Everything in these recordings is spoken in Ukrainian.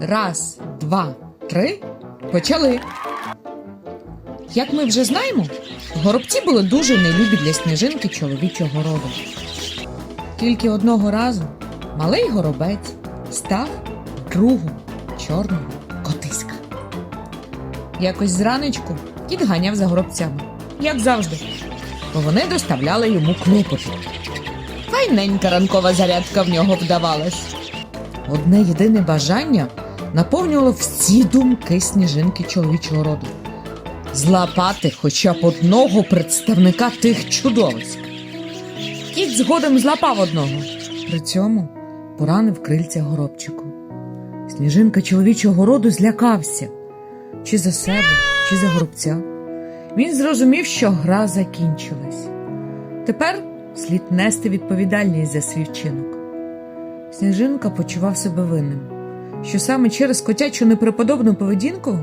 Раз, два, три. Почали. Як ми вже знаємо, горобці були дуже нелюбі для сніжинки чоловічого роду. Тільки одного разу малий горобець став другом чорного котиська. Якось зранечку кіт ганяв за горобцями, як завжди, бо вони доставляли йому клопоти. Файненька ранкова зарядка в нього вдавалась. Одне єдине бажання наповнювало всі думки сніжинки чоловічого роду злапати хоча б одного представника тих чудовиськ. Кіт згодом злапав одного. При цьому поранив крильця горобчику. Сніжинка чоловічого роду злякався чи за себе, чи за горобця. Він зрозумів, що гра закінчилась. Тепер слід нести відповідальність за свій вчинок. Сніжинка почував себе винним, що саме через котячу непреподобну поведінку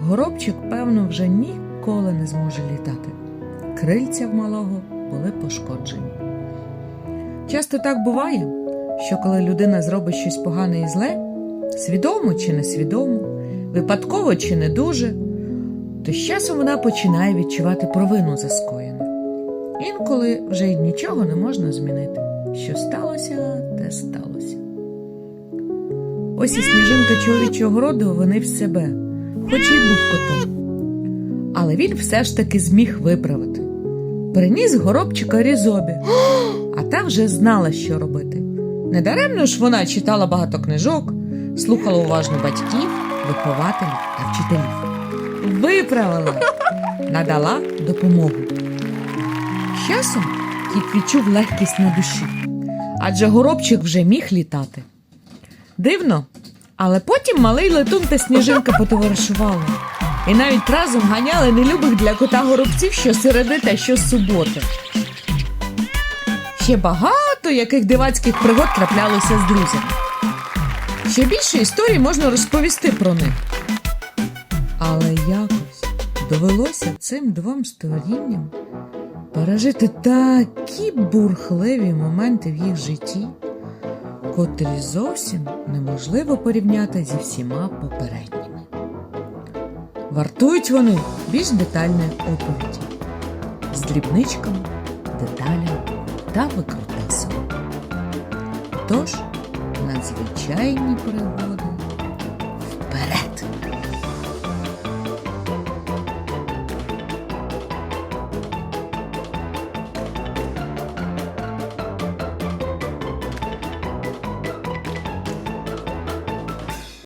горобчик, певно, вже ніколи не зможе літати. Крильця в малого були пошкоджені. Часто так буває, що коли людина зробить щось погане і зле, свідомо чи несвідомо, випадково чи не дуже, то з часом вона починає відчувати провину за скоєне. Інколи вже й нічого не можна змінити. Що сталося, те сталося. Ось і сніжинка чоловічого роду винив себе, хоч і був котом. Але він все ж таки зміг виправити. Приніс горобчика різобі, а та вже знала, що робити. Недаремно ж вона читала багато книжок, слухала уважно батьків, вихователів та вчителів. Виправила, надала допомогу. Часом кіт відчув легкість на душі, адже горобчик вже міг літати. Дивно, але потім малий летун та сніжинка потоваришували. І навіть разом ганяли нелюбих для кота горобців щосереди та щосуботи. Ще багато яких дивацьких пригод траплялося з друзями. Ще більше історій можна розповісти про них. Але якось довелося цим двом створінням пережити такі бурхливі моменти в їх житті, котрі зовсім неможливо порівняти зі всіма попередніми. Вартують вони більш детальної оповіді з дрібничками, деталями та викрутасами. Тож надзвичайні пригоди вперед!